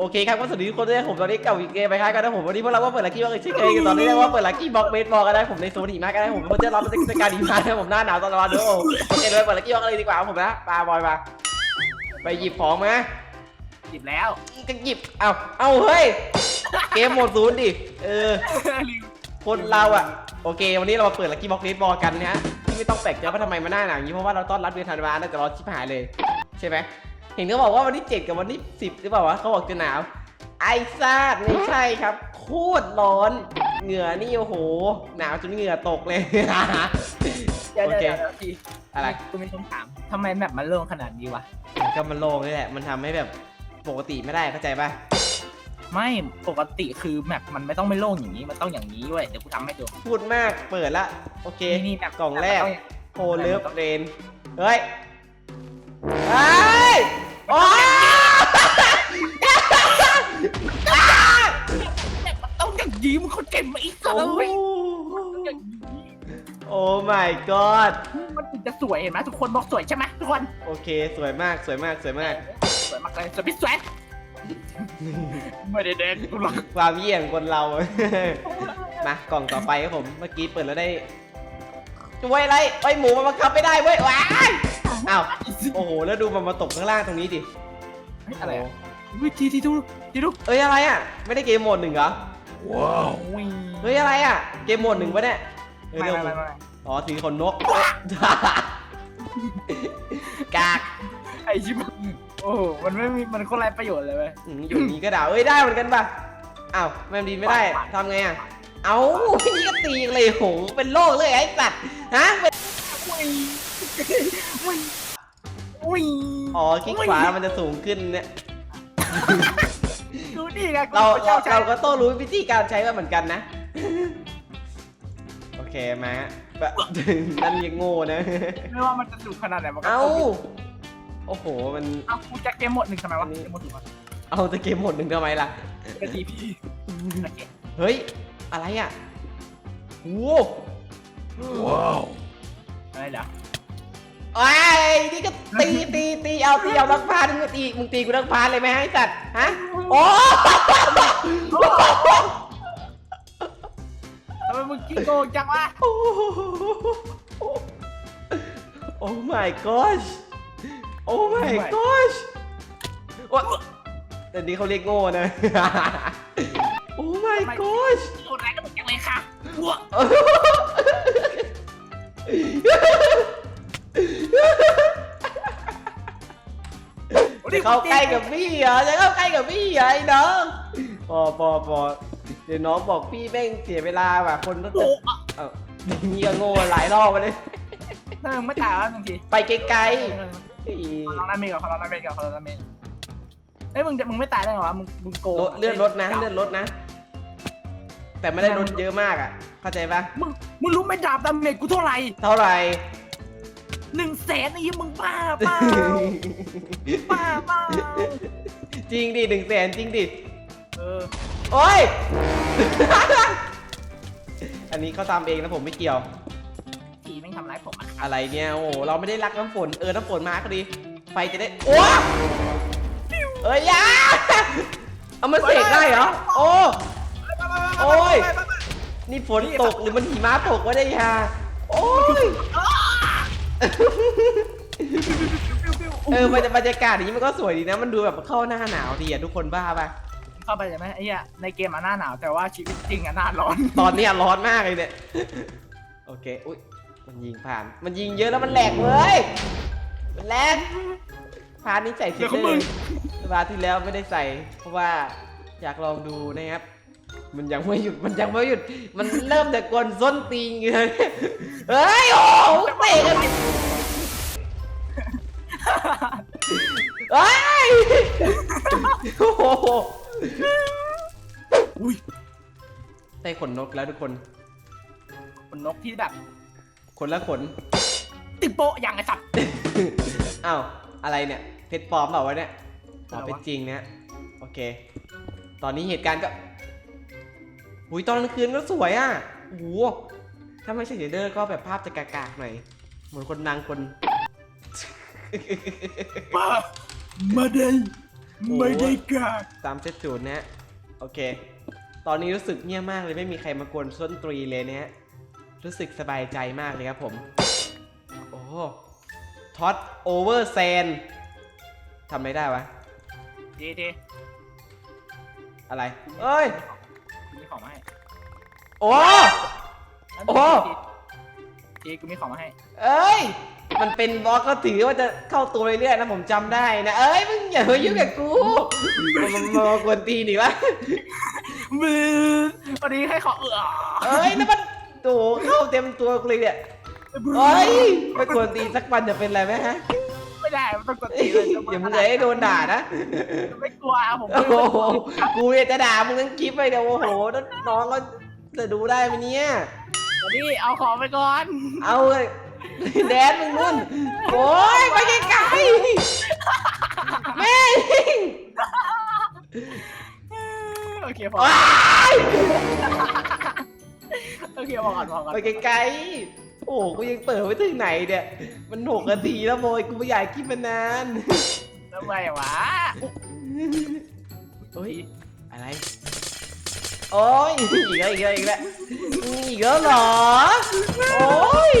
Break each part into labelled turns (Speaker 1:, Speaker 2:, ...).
Speaker 1: โอเคครับก็สวัสดีทุกคนด้วยนะผมตอนนี้เก่าอีกเกมไปครับกันนะผมวันนี้พวกเราก็เปิดลักกี้บ็อกซ์ชื่อเกมกันตอนนี้เรียกว่าเปิดลักกี้บ็อกเบสบอลกันนะผมในโซนหิมะกันนะผมเพื่อจะรับเป็นสการหิมะนะผมหน้าหนาวตลอดเลยโอ้โอเคเลยเปิดลักกี้บ็อกซ์เลยดีกว่าครับผมนะปาบอยมาไปหยิบของมา
Speaker 2: หยิบแล้ว
Speaker 1: ก็หยิบเอาเอาเฮ้ยเกมโหมดศูนย์ดิเออคนเราอะโอเค วันนี้เรามาเปิดลักกี้บ็อกเบสบอลกันนะฮะที่ไม่ต้องแปลกใจว่าทำไมมาหน้าหนาวอย่างนี้เพราะว่าเราต้อนรับเดือนธันวาน่าจะร้อนชิบหายเลย ใช่ไหมเห็นเขาบอกว่าวันที่7กับวันที่10หรือเปล่าวะเขาบอกจะหนาว ไอซาดไม่ใช่ครับ โคตรร้อน เหงื่อนี่โอ้โห หนาวจนเหงื่อตกเลย
Speaker 2: เดี๋ยว
Speaker 1: โอ
Speaker 2: เดี๋ยว
Speaker 1: เค
Speaker 2: เดี๋ยวพี่
Speaker 1: อะไร
Speaker 2: กูมีคำถามทำไมแมปมันโล่งขนาดนี้วะ
Speaker 1: ก็มันโล่งนี่แหละ มันทำให้แบบปกติไม่ได้เข้าใจป่ะ
Speaker 2: ไม่ปกติคือแมปมันไม่ต้องไม่โล่งอย่างนี้ มันต้องอย่างนี้เว้ยเดี๋ยวกูทำให้ดู
Speaker 1: พูดมากเปิดละ โอเค
Speaker 2: นี่นี่แมป
Speaker 1: กล่องแรก
Speaker 2: มปมันต้
Speaker 1: โฮเลิฟเรน เฮ้ยเฮ้ย โอ้ย
Speaker 2: แมปมันต้องอย่างนี้มึงเขาเก่งมาอีก
Speaker 1: โอ้
Speaker 2: เลย
Speaker 1: โห
Speaker 2: อย่างนี้
Speaker 1: โอ้ my god
Speaker 2: มันถึงจะสวยเห็นไหมทุกคนบอกสวยใช่ไหมทุกคน
Speaker 1: โอเค สวยมากสวยมากสวยมาก
Speaker 2: สวยมากเลยสวยพี่สวยไม่ได้เด็กกูหรอก
Speaker 1: ความเยี่ยงคนเรา มากล่องต่อไปครับผม เมื่อกี้เปิดแล้วได้ช่วยอะไรไอ้ยหมูมันบังคับไม่ได้เว้ยว้าย อ้าวโอ้โหแล้วดูมันมาตกข้างล่างตรงนี้ดิ
Speaker 2: อะไรอะวิธีที่ดูที่ดู
Speaker 1: เอ้ยอะไรอะ ไม่ได้เกมโหมดหนึ่งเหรอ
Speaker 2: ว้าว
Speaker 1: เฮ้ยอะไรอะ เกมโหมดหนึ่งปะเนี่ยเออ
Speaker 2: ไม่
Speaker 1: เดี๋ยว
Speaker 2: ไม่ไม่ไม่
Speaker 1: อ๋อสีขนนกกาก
Speaker 2: ไอชิบะโอ้โหมันไม่มีมันก็ไรประโยชน์เลยเว้ย
Speaker 1: อืมอยู่นี้ก็ด่าเอ้ยได้เหมือนกันป่ะอ้าวแมมดีไม่ได้ทำไงอะ เอ้านี่ก็ตีเลยโหเป็นโรคเลยไอ้สัตว์ฮะเป็น
Speaker 2: อุ้ยอุ้ยอุ้ย
Speaker 1: อ๋อคลิกขวามันจะสูงขึ้นเนี่ย
Speaker 2: ดูดิไง
Speaker 1: เรา
Speaker 2: พะ
Speaker 1: เรา
Speaker 2: จ้
Speaker 1: เราก็ต้องรู้วิธีการใช้ว่าเหมือนกันนะ โอเคมาแบบนั่นยังโง่นะ
Speaker 2: ไม่ว่ามันจะดุขนาดไหนมันก็
Speaker 1: เอ้า
Speaker 2: สู้
Speaker 1: โอ้โห มัน
Speaker 2: เอากูจะเกมหมดหนึ่งทำไมวะ
Speaker 1: อันนี้
Speaker 2: เกมหมดหนึ่งวะ
Speaker 1: เอาแตะเกมหมดหนึ่งทำไมล่ะ
Speaker 2: กระทีพีโอเค
Speaker 1: เฮ้ย อะไรอะโอ้
Speaker 2: อะไรเดี๋ยว
Speaker 1: ไอ้ยนี่ก็ตีตีตีเอาตีเอาลักพามึงก็ตีมึงตีกูลักพาเลยไหมไอ้สัตว์ฮะโอ้
Speaker 2: ทำไมมึงกิ้งโกงจังวะ
Speaker 1: โอ้โอ้ my gosh โอ้ my gosh ว่าแต่นี้เขาเรียกโง่นะ โอ้ my gosh
Speaker 2: โคตรแรงก็มึงจังเลยค่ะ
Speaker 1: เข้าใกล้กับพี่เหรอจะเข้าใกล้กับพี่เหรอไอ้น้องพอพอพอเดี๋ยวน้องบอกพี่แม่งเสียเวลาว่ะคนต้อง
Speaker 2: โอ้
Speaker 1: เอ้านี่ก็โง่หลายรอบมาเลย
Speaker 2: ถ้ามึงไม่ตายแล้วบางที
Speaker 1: ไปไกลๆอี
Speaker 2: ขอลองน้ำเมย์ก่อนขอลองน้ำเมย์ก่อนขอลองน้ำเมย์เอ้ยมึงจะมึงไม่ตายได้ไงวะมึงมึงโกง
Speaker 1: ลดเลื่อนรถนะเลื่อนรถนะ แต่ไม่ได้ลดเยอะมากอะ เข้าใจปะ
Speaker 2: มึงมึงรู้ไหมดาบดาเมจกูเท่าไหร่
Speaker 1: เท่าไหร่
Speaker 2: หนึ่งแสนไอ้ยี่มึงบ้าเปล่าบ้าเปล่า
Speaker 1: จริงดิหนึ่งแสนจริงดิ
Speaker 2: เออ
Speaker 1: โอ้ย อันนี้เขาทำเองนะผมไม่เกี่ยว
Speaker 2: ผีแม่งทำร้ายผมอะ
Speaker 1: อะไรเนี่ยโอ้โหเราไม่ได้รักน้ำฝนเออน้ำฝนมาก็ดี ไฟจะได้โอ้เอ้ยอยาเอามาเสกได้เหรอโอ้ โอ้ย นี่ฝนตกหรือมันหิมะตกวะได้ยาโอ้ย เอ อบรรยบรรยากาศอย่างนี้มันก็สวยดีนะ มันดูแบบเข้าหน้าหนาวดีอะทุกคนบ้าปะ
Speaker 2: เข้าไปใช่ไหมไอ้เหี้ยในเกมอะหน้าหนาวแต่ว่าชีวิตจริงอะหน้าร้อน
Speaker 1: ตอนเนี้ยร้อนมากเลยเนี่ยโอเคอุ้ยมันยิงผ่าน มันยิงเยอะแล้วมันแหลกเว้ยมันแหลกพานนี้ใส่ฟิลเตอร์พาร์ทที่แล้วไม่ได้ใส่ เพราะว่าอยากลองดูนะครับ มันยังไม่หยุด มันยังไม่หยุด มันเริ่มแต่กวนส้นตีนเลยเฮ้ย โอ้โหเตะกันเฮ้ย โอ้โห
Speaker 2: อุ้ย
Speaker 1: ได้ขนนกแล้วทุกคน
Speaker 2: ขนนกที่แบบ
Speaker 1: ขนละขน
Speaker 2: ติดโปะอย่างไอ้สัตว์
Speaker 1: อ้าวอะไรเนี่ยเพชรปลอมเปล่าวะเนี่ยอ๋อ
Speaker 2: อะไรวะ
Speaker 1: เพชรจริงนะโอเค ตอนนี้เหตุการณ์ก็ หุยตอนกลางคืนก็สวยอะโอ้โหถ้าไม่ใช่เดเดอร์ก็แบบภาพจะกากๆหน่อย เหมือนคนนางคน
Speaker 2: มามาเดนไม่ได้การ
Speaker 1: สามเจ็ดศูนย์นะฮะโอเค ตอนนี้รู้สึกเงียบมากเลยไม่มีใครมากวนส้นตรีเลยเนี่ยรู้สึกสบายใจมากเลยครับผม โอ้ท็อตโอเวอร์เซนทำไม่ได้วะ
Speaker 2: ดีดี
Speaker 1: อะไร เอ้ย
Speaker 2: มีของมาให้
Speaker 1: โอ้ โอ้
Speaker 2: ดีกูมีของมาให้
Speaker 1: เอ้ย มันเป็นบล็อกก็ถือว่าจะเข้าตัวเรื่อยๆนะผมจำได้นะ เอ้ยมึงอย่ามายุ่งกับกูมันมามากวนตีนอีกแล้ว
Speaker 2: มือวันนี้ให้ขอเออ
Speaker 1: เอ้ยนั่นมันโตเข้าเต็มตัวกูเลยเนี่ยเอ้ยไปกวนตีนสักวันจะเป็นไรไหมฮะ
Speaker 2: ไม่ได้ มันต้องกด
Speaker 1: เอ้
Speaker 2: ตี
Speaker 1: ย
Speaker 2: เลย
Speaker 1: อย่ามึงเลยให้โดนด่านะ
Speaker 2: ไม่กลัวผม
Speaker 1: โอ้โหกูเนี่ยจะด่ามึงทั้งคลิปไปเดี๋ยวโอ้โหแล้วน้องก็ จะดูได้ไหมเนี่ย
Speaker 2: วันนี้เอาของไปก่อน
Speaker 1: เอาเลยแดนมึงนู่นโอ้ยไปไกลๆแม่ง
Speaker 2: โอเคพอ
Speaker 1: ว้าย
Speaker 2: โอเคพอก่อนพอก่อน
Speaker 1: ไปไกลๆโอ้โหกูยังเปิดไปถึงไหนเนี่ย มันหกนาทีแล้วโมยกูไม่อยากคิดมานาน
Speaker 2: ทำไมวะ
Speaker 1: เฮ้ยอะไร โอ้ยอีกแล้วอีกแล้วอีกแล้วอีกแล้วเหรอ โอ้ย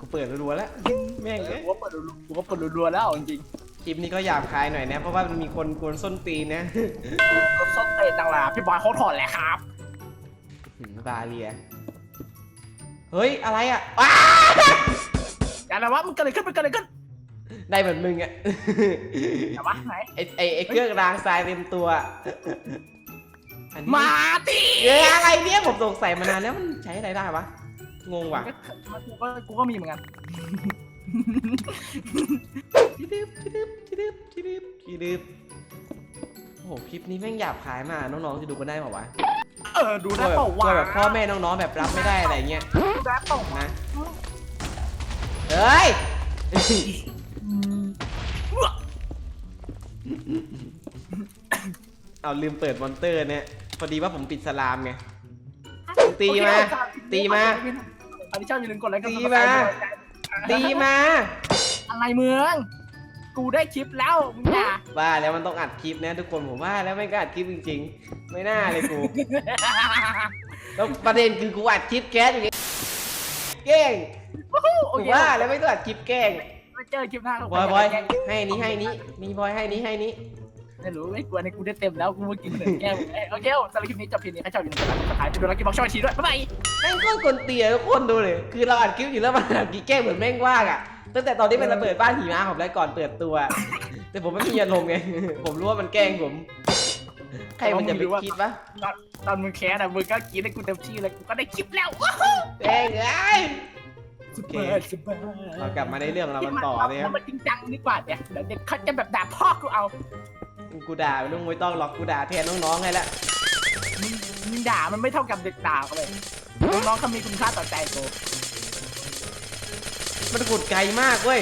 Speaker 1: กูเปิดรัวๆแล้วแม่ง
Speaker 2: กู
Speaker 1: เอ้ย
Speaker 2: ก็เปิดรัวกูก็เปิดรัวๆแล้วจริง
Speaker 1: คลิปนี้ก็หยาบคายหน่อยนะ เพราะว่ามันมีคนกวนส้นตีนนะ
Speaker 2: ๆรถส้นเตะจังหวะพี่บอยเขาถอดแหละครับ
Speaker 1: หืมบาเลีย เฮ้ย อะไรอะอ้า
Speaker 2: อย่าอะไรวะมันเกิดอะไรขึ้นมันเกิดอะไรขึ้น
Speaker 1: ได้เหมือนมึงอะ
Speaker 2: อย่าวะไหน
Speaker 1: ไอไอไอเครื่องรางทรายเต็มตัว อันนี้
Speaker 2: มาดิ
Speaker 1: เอ้ยอะไรเนี่ยผมสงสัยมานานแล้วมันใช้อะไรได้วะ งงว่ะ
Speaker 2: กูก็กูก็มีเหมือนกัน
Speaker 1: ชิดึบชิดึบชิดึบชิดึบชิดึบโอ้โหคลิปนี้แม่งหยาบคายมากน้องๆจะดูกันได้เปล่าวะ
Speaker 2: เออดู
Speaker 1: กลั
Speaker 2: ได้
Speaker 1: วแบบ
Speaker 2: เปล่าก
Speaker 1: ลั
Speaker 2: วะ
Speaker 1: วแบบพ่อแม่น้องๆแบบรับไม่ได้อะไรเงี้ย
Speaker 2: ดูได้เปล่าวะ
Speaker 1: นะเฮ้ย
Speaker 2: อืม
Speaker 1: เอาลืมเปิดมอนเตอร์เนี่ยพอดีว่าผมปิดสลามไง ตีมา ตีมา
Speaker 2: อันนี้ชอบอย่าลืมกดไลค์กด
Speaker 1: ตี
Speaker 2: ซับส
Speaker 1: มา
Speaker 2: ไครต์
Speaker 1: ตีมา
Speaker 2: อะไรเมือง กูได้คลิปแล้วมึงอย่า
Speaker 1: ว่าแล้วมันต้องอัดคลิปนะทุกคนผมว่าแล้วไม่งก็อัดคลิปจริง ๆ ไม่น่าเลยกู แล้วประเด็นคือกูอัดคลิปแก๊สอยู่ไงแกล้ง
Speaker 2: โอ
Speaker 1: ผม
Speaker 2: เค
Speaker 1: ว่าแล้วไม่ต้องอัดคลิปแกล้ง
Speaker 2: ไม่เจอคลิปหน้า
Speaker 1: บอยบอยให้นี้ให้นี้นี่บอยให้นี้ให้นี้
Speaker 2: ไม่รู้ไม่กลัวในกูได้เต็มแล้วกูมื่อกี้เหมือนแก้วโอเคสำหรับคลิปนี้จบเพียงนี้ใครชอบอย่าลืมกดไลค์กดซับสไครต์ไปดูแลกินบอกช่วยทีด้วยบ๊ายบาย
Speaker 1: แม่งโคตรกวนเตียทุกคนดูเลยคือเราอัดคลิปอยู่แล้วมันอัดคลิปแกล้งเหมือนแม่งว่างอะตั้งแต่ตอนที่มันระเบิดบ้านหิมะผมแล้วก่อนเปิดตัว แต่ผมไม่มีอารมณ์ไงผมรู้ว่ามันแกล้งผมใครมันจะไปคิดวะ
Speaker 2: ตอนมึงแคสอะมึงก็กินให้กูเต็มที่เลยกูก็ได้คลิปแล้ว
Speaker 1: แกล้งเอ้ย
Speaker 2: สบายสบาย
Speaker 1: เรากลับมาในเรื่องเรามันต่อเลยค
Speaker 2: แล้
Speaker 1: รั
Speaker 2: ว
Speaker 1: บ
Speaker 2: มันจริงจังดีกว่าเนี่ยเดี๋ยวเด็กเขาจะแบบด่าพ่อกูเอา
Speaker 1: กูด่าไม่ต้องไม่ต้องหรอกกูด่าแทนน้องๆให้ละ
Speaker 2: มึงมึงด่ามันไม่เท่ากับเด็กด่าเขาเลยน้องๆเขามีคุณค่าต่อใจกู
Speaker 1: มันขุดไกลมากเว้ย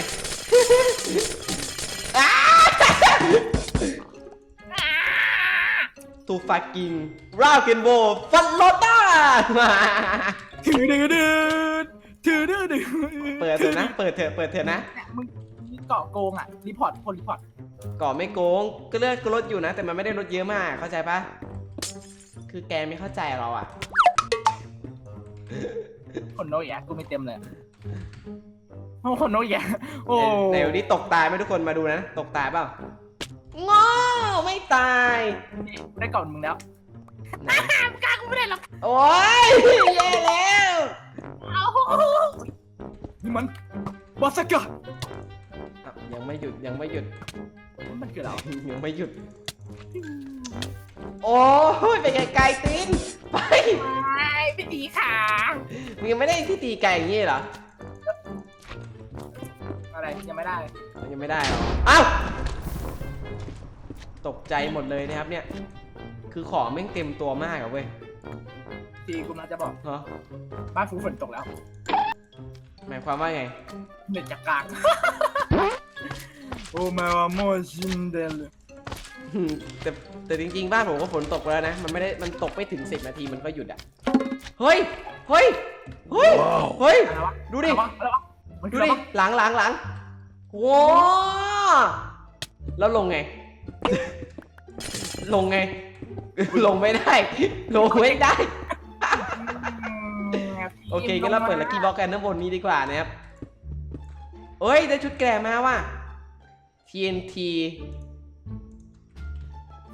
Speaker 1: อ้าตูฟักกิ้งราวเกนโบฟันโลต้ามา
Speaker 2: ถือดื้อดื้อถือดื้อดื้อ
Speaker 1: เปิดเถอะนะ เปิดเถอะเปิดเถอะนะ
Speaker 2: เนี่ยมึงมึงเกาะโกงอะรีพอร์ตคนรีพอร์ต
Speaker 1: ก่อนไม่โกงก็เลือดก็ลดอยู่นะ แต่มันไม่ได้ลดเยอะมากเข้าใจปะคือแกไม่เข้าใจเราอะ
Speaker 2: คนโน้ยอะกูไม่เต็มเลยโอ้คนโน้ยอะโอ้
Speaker 1: ในวันนี้ตกตายไหมทุกคนมาดูนะ ตกตายเปล่าง้อไม่ตาย
Speaker 2: ได้ก่อนมึงแล้ว
Speaker 1: ไหน
Speaker 2: กล้ากูไม่ได้หรอก
Speaker 1: โอ้ยแย่แล้ว
Speaker 2: เอานี่มันบอสกะ
Speaker 1: อะ ยังไม่หยุดยังไม่หยุด
Speaker 2: มันคือเรา
Speaker 1: ยังไม่หยุด โอ้ยไปไกลๆตีนไป
Speaker 2: ไม่ไม่ดีค่ะ
Speaker 1: มึงยังไม่ได้ที่ตีไก่อย่างงี้เหรอ
Speaker 2: อะไรยังไม่ได้
Speaker 1: ยังไม่ได้เหรอเอ้าตกใจหมดเลยนะครับเนี่ย คือของแม่งเต็มตัวมากอะเว้ย
Speaker 2: ทีกูมาจะบอก
Speaker 1: เนาะ
Speaker 2: บ้านฟูฝนตกแล้ว
Speaker 1: หมายความว่าไง
Speaker 2: เน็ตจากกลาง โอ้แม่ว่าโมชินเดล
Speaker 1: แต่แต่จริงๆ บ้านผมก็ฝนตกไปแล้วนะ มันไม่ได้มันตกไม่ถึง 10 นาทีมันก็หยุดอะเฮ้ย เฮ้ย เฮ้ย เฮ้ย
Speaker 2: อะไรวะ
Speaker 1: ดูดิ
Speaker 2: อะไรวะอะไรวะมัน
Speaker 1: ดู
Speaker 2: คืออะไร
Speaker 1: ดิ
Speaker 2: วะ
Speaker 1: หลังหลังหลังว้าแล้วลงไง ลงไง ลงไม่ได้ ลงไม่ได้ โอเคงั้นเราเปิดลักกี้บ็อกกันด้านบนนี้ดีกว่านะครับเอ้ย ได้ชุดแกรมาว่ะ TNT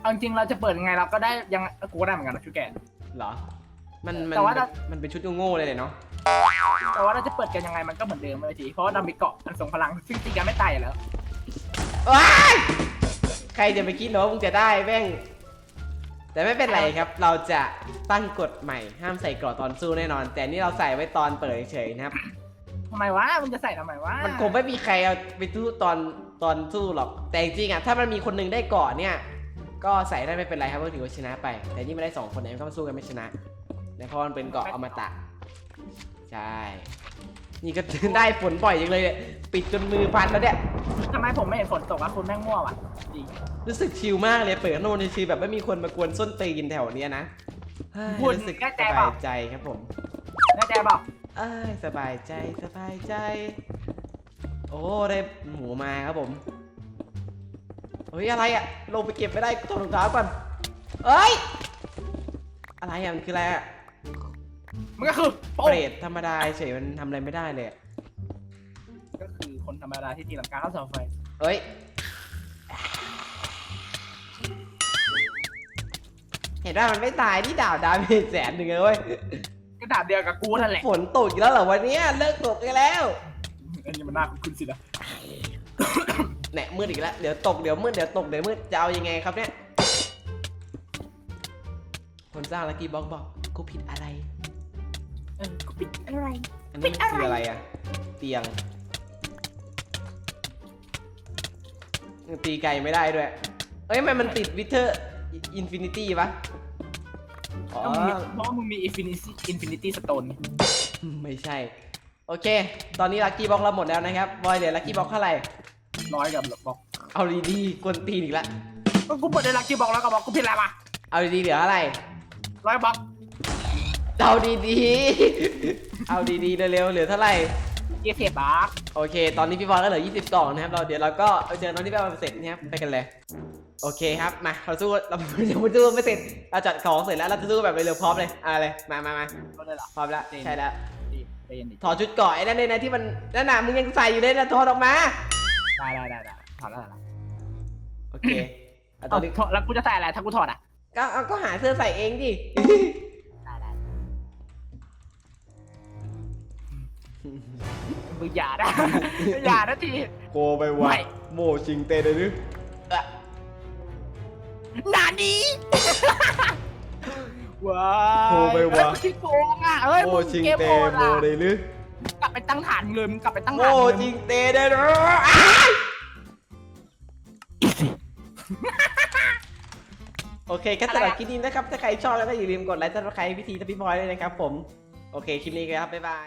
Speaker 2: เอาจริงๆเราจะเปิดยังไงเราก็ได้ยังกูก็ได้เหมือนกันนะชุดแก
Speaker 1: เหรอ มันมัน
Speaker 2: แต่ว่าเรา
Speaker 1: มันเป็นชุดโง่ๆเลยเนาะ
Speaker 2: แต่ว่าเราจะเปิดกันยังไงมันก็เหมือนเดิมเลยทีเพราะว่าเรามีเกาะอันทรงพลังซึ่งจริงๆไม่ตายอยู่แล้ว
Speaker 1: ว้ายใครจะไปคิดเหรอว่ามึงจะได้แม่ง แต่ไม่เป็นไรครับ เราจะตั้งกฎใหม่ห้ามใส่กรอตอนสู้แน่นอน แต่นี่เราใส่ไว้ตอนเปิดเฉยๆนะครับ
Speaker 2: ทำไมวะมึงจะใส่ทำไมวะ
Speaker 1: มันคงไม่มีใครเอาไปสู้ตอน ตอนสู้หรอก แต่จริงๆอะถ้ามันมีคนหนึงได้ก่อนเนี่ย ก็ใส่ได้ไม่เป็นไรครับก็ถือว่าชนะไป แต่นี่ไม่ได้สองคนเนี่ยก็มาสู้กันไม่ชนะนะเพราะมันเป็นเกาะอมตะ ใช่ นี่ก็ ได้ฝนปล่อยจังเลยเนี่ยปิดจนมือพันแล้วเนี่ย
Speaker 2: ทำไมผมไม่เห็นฝนตกวะคุณแม่งมั่วว่ะจริง
Speaker 1: รู้สึกชิลมากเลยเปิดโน่นชิลแบบไม่มีคนมากวนส้นตีนแถวเนี้ยนะเฮ้ย
Speaker 2: คุณ
Speaker 1: รู้สึก
Speaker 2: แน่
Speaker 1: ส
Speaker 2: ใจเปล่า
Speaker 1: บายใจครับผม
Speaker 2: แน่ใจเปล่า
Speaker 1: เอ้ยสบายใจสบายใจโอ้ได้หมูมาครับผมเฮ้ยอะไรอะลงไปเก็บไม่ได้ถอดรองเท้าก่อนเอ้ยอะไรอะมันคืออะไรอะ
Speaker 2: มันก็คือโป๊ะ
Speaker 1: เปรตธรรมดาเฉยมันทำอะไรไม่ได้เลยอะ
Speaker 2: ก็คือคนธรรมดาที่ตีลังกาเข้าเสาไฟ
Speaker 1: เอ้ยเห็นว่ามันไม่ตายที่ดาวดาเมจแสนหนึ่งเลยเว้ย
Speaker 2: ก็ดาบเดียวกับกูนั่นแหละ
Speaker 1: ฝนตกอีกแล้วเหรอวันเนี้ยเลิกตกกันแล้ว
Speaker 2: อันนี้มันน่าคุ้นๆสินะ
Speaker 1: แหนมืดอีกแล้ว เดี๋ยวตก เดี๋ยวมืด เดี๋ยวตก เดี๋ยวมืด จะเอายังไงครับเนี่ย คนสร้างลักกี้บ็อกบอกกูผิดอะไร
Speaker 2: เออกูปิด
Speaker 3: อะไร
Speaker 1: อันนี้มันคืออะไรอะเตียงตีไกลไม่ได้ด้วย เอ้ยทำไมมันติดวิเทอร์อินฟินิตี้ปะอ๋อ
Speaker 2: ก็มึงมีเพราะว่ามึงมีอินฟินิตี้อินฟินิตี้สโตน
Speaker 1: ไม่ใช่ โอเค ตอนนี้ลักกี้บ็อกเราหมดแล้วนะครับบอยเหลือลักกี้บ็อกเท่าไหร่
Speaker 2: ร้อยกับบอก
Speaker 1: เอาดีๆกวนตีนอีกแล้ว
Speaker 2: ก็กูเปิดได้ลักกี้บอกแล้วก็บอกกูผิดอะไรวะ
Speaker 1: เอาดีๆเหลืออะไร
Speaker 2: ร้อยบอก
Speaker 1: เอาดีๆ เอาดีๆเร็วๆเหลือเท่าไหร่
Speaker 2: เยี่สิบบาท
Speaker 1: โอเค ตอนนี้พี่บอลก็เหลือ20กล่องนะครับเราเดี๋ยวเราก็เอาเจอน้องที่ไปเอาเสร็จนะครับไปกันเลยโอเคครับมาเราสู้เรายังไม่สู้ไม่เสร็จเราจัดของเสร็จแล้วเราจะสู้แบบเร็วๆพร้อมเลยอะเลยมามามา
Speaker 2: ก็ได้หรอ
Speaker 1: พร้อมแล้วใช่แล้ว
Speaker 2: ดี ใจเย็นดิ
Speaker 1: ถอดชุดเกราะไอ้นั่นเลยนะที่มันนั่นน่ะมึงยังใส่อยู่เลยนะถอดออกมา
Speaker 2: ได้ได้ได้ได้ถอดแล้วถอดแล้ว
Speaker 1: โอเคเอาตอนนี้
Speaker 2: ถอดแล้วกูจะใส่อะไรถ้ากูถอดอะ
Speaker 1: ก็เอาก็หาเสื้อใส่เองดิ
Speaker 2: ได้ได้มึงอย่านะ อย่านะที
Speaker 1: โกไป
Speaker 2: ไม่
Speaker 1: โมชิงเตเลยนึ
Speaker 2: นานนี้ ว้า
Speaker 1: โทรไปวะ
Speaker 2: เอ้ยมึงคิดโกงอะเอ้ย
Speaker 1: โม
Speaker 2: มึง
Speaker 1: ชิง
Speaker 2: เกม
Speaker 1: เต
Speaker 2: โหด
Speaker 1: โม
Speaker 2: อะ
Speaker 1: เลยนึ
Speaker 2: กลับไปตั้งฐานเลยมึงกลับไปตั้ง
Speaker 1: โม
Speaker 2: ฐานเลย
Speaker 1: ชิงเตได้เนอะโอเคก็สำหรับคลิปนี้นะครับ ถ้าใครชอบแล้วก็อย่าลืมกดไลค์ซับสไครต์พิธีทัพพี่พลอยด้วยนะครับผม โอเค คลิปนี้ครับ บ๊ายบาย